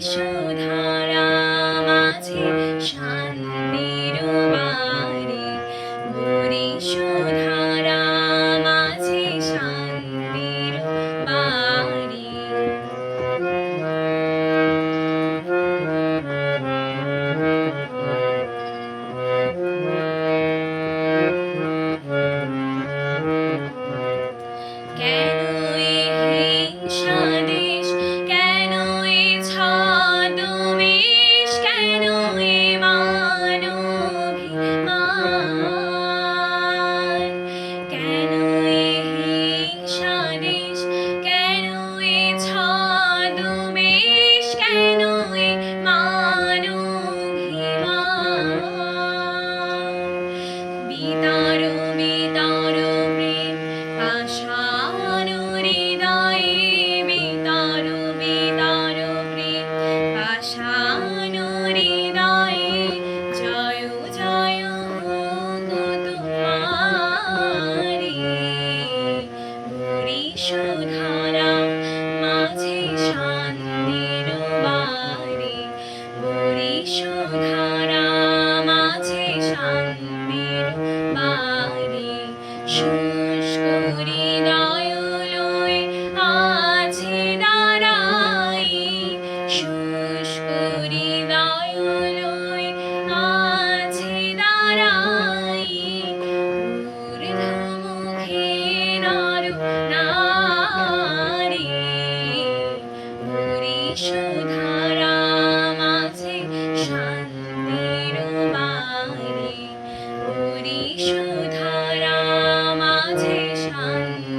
পরিশোধারা মাঝে শান্তির বাড়ি পরিশোধারা ধারা মাঝে শান্তির বাড়ি বরিশ ধারা মাঝে শান্তির বাড়ি শুষ্করি নয়লই আছে দাঁড়াই শুষ্করি নয়লই আছে দাঁড়াই মুখে নারু Bye.